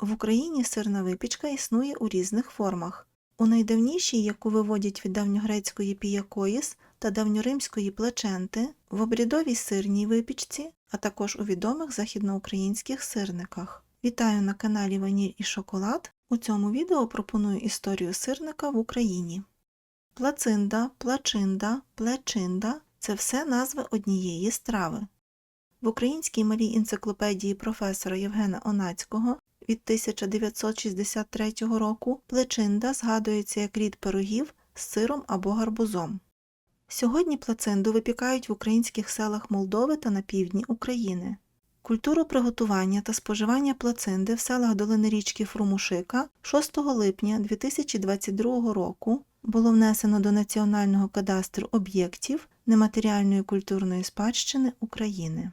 В Україні сирна випічка існує у різних формах. У найдавнішій, яку виводять від давньогрецької піякоїс та давньоримської плаченти, в обрядовій сирній випічці, а також у відомих західноукраїнських сирниках. Вітаю на каналі Ваніль і Шоколад. У цьому відео пропоную історію сирника в Україні. Плацинда, плачинда, плечинда це все назви однієї страви. В українській малій енциклопедії професора Євгена Онацького від 1963 року плечинда згадується як рід пирогів з сиром або гарбузом. Сьогодні плацинду випікають в українських селах Молдови та на півдні України. Культуру приготування та споживання плацинди в селах долини річки Фрумушика 6 липня 2022 року було внесено до Національного кадастру об'єктів нематеріальної культурної спадщини України.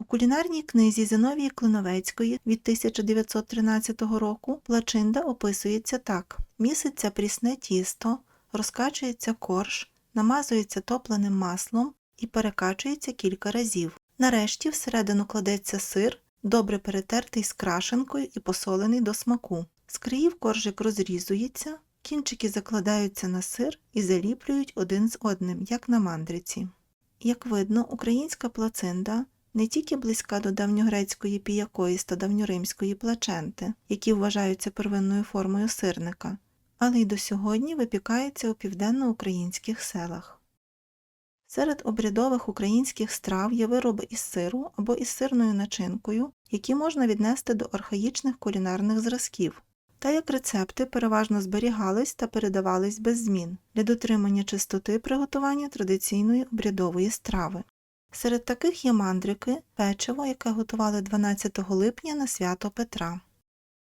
У кулінарній книзі Зиновії Клиновецької від 1913 року плачинда описується так: міситься прісне тісто, розкачується корж, намазується топленим маслом і перекачується кілька разів. Нарешті всередину кладеться сир, добре перетертий з крашенкою і посолений до смаку. З країв коржик розрізується, кінчики закладаються на сир і заліплюють один з одним, як на мандриці. Як видно, українська плацинда не тільки близька до давньогрецької піякоїс та давньоримської плаченти, які вважаються первинною формою сирника, але й до сьогодні випікається у південноукраїнських селах. Серед обрядових українських страв є вироби із сиру або із сирною начинкою, які можна віднести до архаїчних кулінарних зразків, та як рецепти переважно зберігались та передавались без змін для дотримання чистоти приготування традиційної обрядової страви. Серед таких є мандрики, печиво, яке готували 12 липня на свято Петра.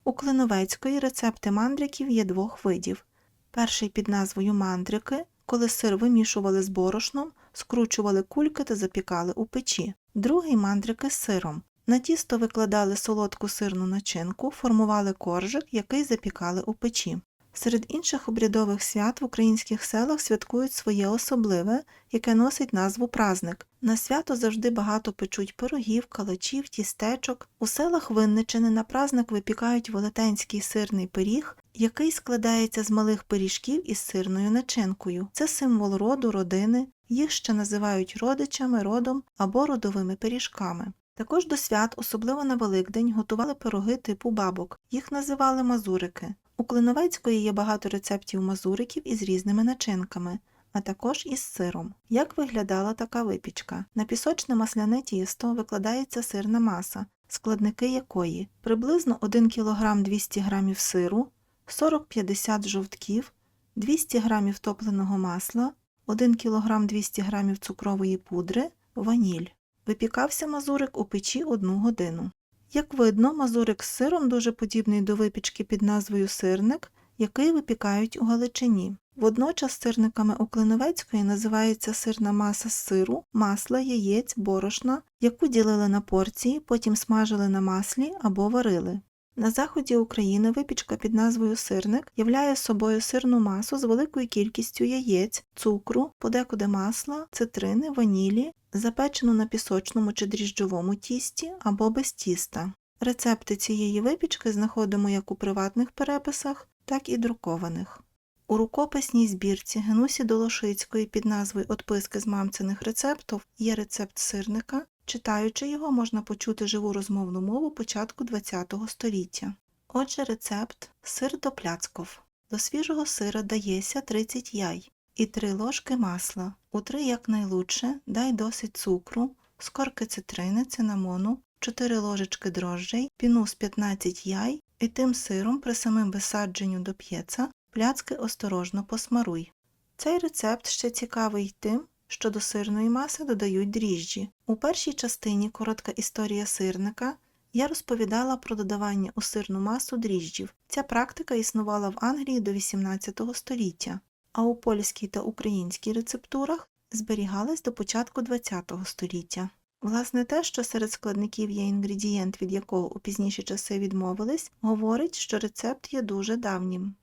У Клиновецької рецепти мандриків є двох видів. Перший під назвою мандрики, коли сир вимішували з борошном, скручували кульки та запікали у печі. Другий мандрики з сиром. На тісто викладали солодку сирну начинку, формували коржик, який запікали у печі. Серед інших обрядових свят в українських селах святкують своє особливе, яке носить назву празник. На свято завжди багато печуть пирогів, калачів, тістечок. У селах Винничини на празник випікають велетенський сирний пиріг, який складається з малих пиріжків із сирною начинкою. Це символ роду, родини, їх ще називають родичами, родом або родовими пиріжками. Також до свят, особливо на Великдень, готували пироги типу бабок. Їх називали мазурики. У Клиновецької є багато рецептів мазуриків із різними начинками, а також із сиром. Як виглядала така випічка? На пісочне масляне тісто викладається сирна маса, складники якої приблизно 1 кг 200 г сиру, 40-50 жовтків, 200 г топленого масла, 1 кг 200 г цукрової пудри, ваніль. Випікався мазурик у печі одну годину. Як видно, мазурик з сиром дуже подібний до випічки під назвою сирник, який випікають у Галичині. Водночас сирниками у Клиновецької називається сирна маса з сиру, масла, яєць, борошна, яку ділили на порції, потім смажили на маслі або варили. На заході України випічка під назвою сирник являє собою сирну масу з великою кількістю яєць, цукру, подекуди масла, цитрини, ванілі, запечену на пісочному чи дріжджовому тісті або без тіста. Рецепти цієї випічки знаходимо як у приватних переписах, так і друкованих. У рукописній збірці Генусі Долошицької під назвою Отписки з мамциних рецептів є рецепт сирника, Читаючи його, можна почути живу розмовну мову початку ХХ століття. Отже, рецепт сир до пляцков. До свіжого сира дається 30 яй і 3 ложки масла. У 3 якнайлучше дай досить цукру, скорки цитрини, цинамону, 4 ложечки дрожжей, піну з 15 яй і тим сиром при самим висадженню до п'єца пляцки осторожно посмаруй. Цей рецепт ще цікавий тим, що до сирної маси додають дріжджі. У першій частині коротка історія сирника я розповідала про додавання у сирну масу дріжджів. Ця практика існувала в Англії до XVIII століття, а у польській та українській рецептурах зберігалась до початку ХХ століття. Власне, те, що серед складників є інгредієнт, від якого у пізніші часи відмовились, говорить, що рецепт є дуже давнім.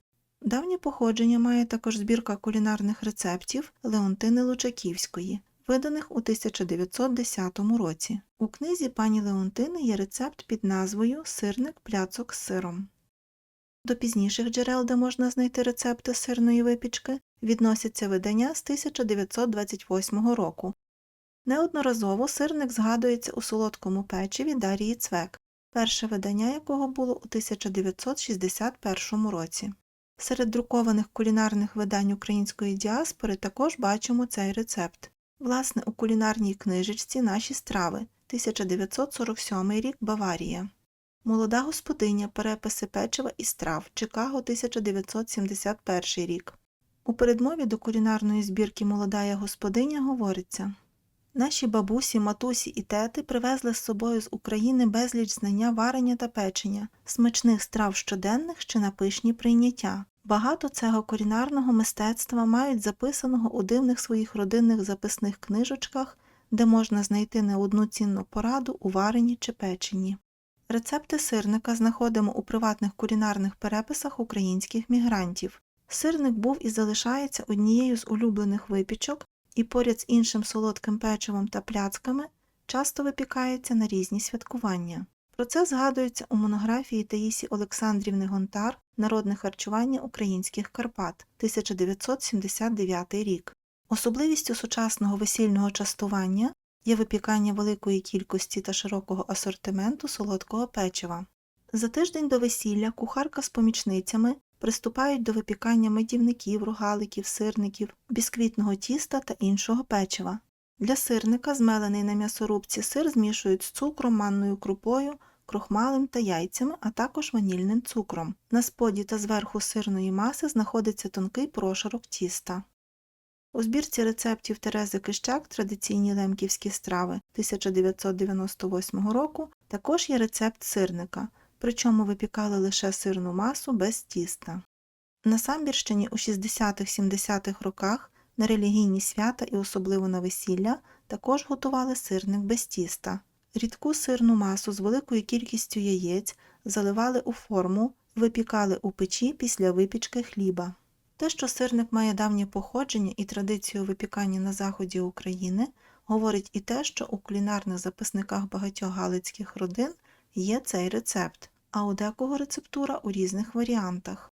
Давнє походження має також збірка кулінарних рецептів Леонтини Лучаківської. виданих у 1910 році. У книзі пані Леонтини є рецепт під назвою Сирник пляцок з сиром. До пізніших джерел, де можна знайти рецепти сирної випічки, відносяться видання з 1928 року. Неодноразово сирник згадується у солодкому печиві Дарії Цвек, перше видання якого було у 1961 році. Серед друкованих кулінарних видань української діаспори також бачимо цей рецепт. Власне, у кулінарній книжечці Наші страви 1947 рік Баварія. Молода господиня переписи печива і страв Чикаго 1971 рік. У передмові до кулінарної збірки Молодая господиня говориться Наші бабусі, матусі і тети привезли з собою з України безліч знання варення та печення, смачних страв щоденних чи на пишні прийняття. Багато цього кулінарного мистецтва мають записаного у дивних своїх родинних записних книжечках, де можна знайти не одну цінну пораду у варенні чи печенні. Рецепти сирника знаходимо у приватних кулінарних переписах українських мігрантів. Сирник був і залишається однією з улюблених випічок, і поряд з іншим солодким печивом та пляцками часто випікається на різні святкування. Про це згадується у монографії Таїсі Олександрівни Гонтар Народне харчування українських Карпат 1979 рік. Особливістю сучасного весільного частування є випікання великої кількості та широкого асортименту солодкого печива. За тиждень до весілля кухарка з помічницями приступають до випікання медівників, рогаликів, сирників, бісквітного тіста та іншого печива. Для сирника змелений на м'ясорубці сир змішують з цукром, манною крупою, крохмалем та яйцями, а також ванільним цукром. На споді та зверху сирної маси знаходиться тонкий прошарок тіста. У збірці рецептів Терези Кищак традиційні лемківські страви 1998 року також є рецепт сирника, причому випікали лише сирну масу без тіста. На Самбірщині у 60-70-х роках на релігійні свята і особливо на весілля також готували сирник без тіста. Рідку сирну масу з великою кількістю яєць заливали у форму, випікали у печі після випічки хліба. Те, що сирник має давнє походження і традицію випікання на заході України, говорить і те, що у кулінарних записниках багатьох галицьких родин є цей рецепт, а у декого рецептура у різних варіантах.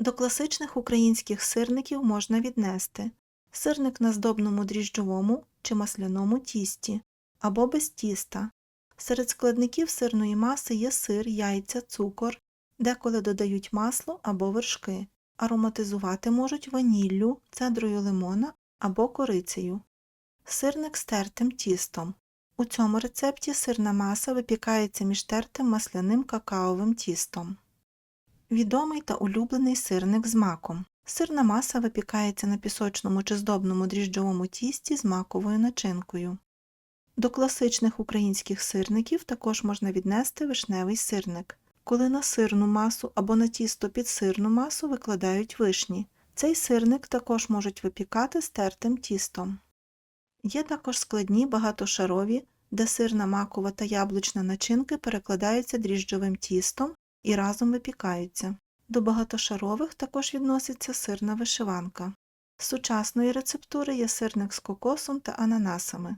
До класичних українських сирників можна віднести сирник на здобному дріжджовому чи масляному тісті або без тіста. Серед складників сирної маси є сир, яйця, цукор, деколи додають масло або вершки. Ароматизувати можуть ваніллю, цедрою лимона або корицею. Сирник з тертим тістом. У цьому рецепті сирна маса випікається між тертим масляним какаовим тістом. Відомий та улюблений сирник з маком. Сирна маса випікається на пісочному чи здобному дріжджовому тісті з маковою начинкою. До класичних українських сирників також можна віднести вишневий сирник, коли на сирну масу або на тісто під сирну масу викладають вишні. Цей сирник також можуть випікати з тертим тістом. Є також складні багатошарові, де сирна макова та яблучна начинки перекладаються дріжджовим тістом і разом випікаються. До багатошарових також відноситься сирна вишиванка. З сучасної рецептури є сирник з кокосом та ананасами.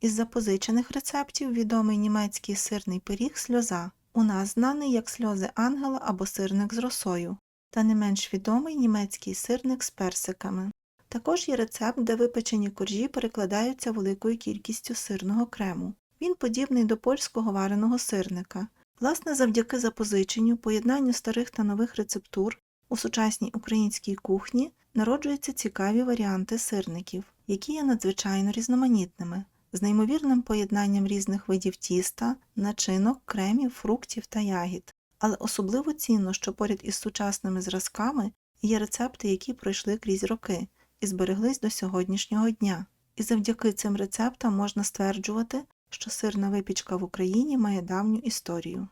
Із запозичених рецептів відомий німецький сирний пиріг сльоза, у нас знаний як сльози ангела або сирник з росою, та не менш відомий німецький сирник з персиками. Також є рецепт, де випечені коржі перекладаються великою кількістю сирного крему. Він подібний до польського вареного сирника. Власне, завдяки запозиченню, поєднанню старих та нових рецептур у сучасній українській кухні народжуються цікаві варіанти сирників, які є надзвичайно різноманітними, з неймовірним поєднанням різних видів тіста, начинок, кремів, фруктів та ягід. Але особливо цінно, що поряд із сучасними зразками є рецепти, які пройшли крізь роки і збереглись до сьогоднішнього дня. І завдяки цим рецептам можна стверджувати, що сирна випічка в Україні має давню історію.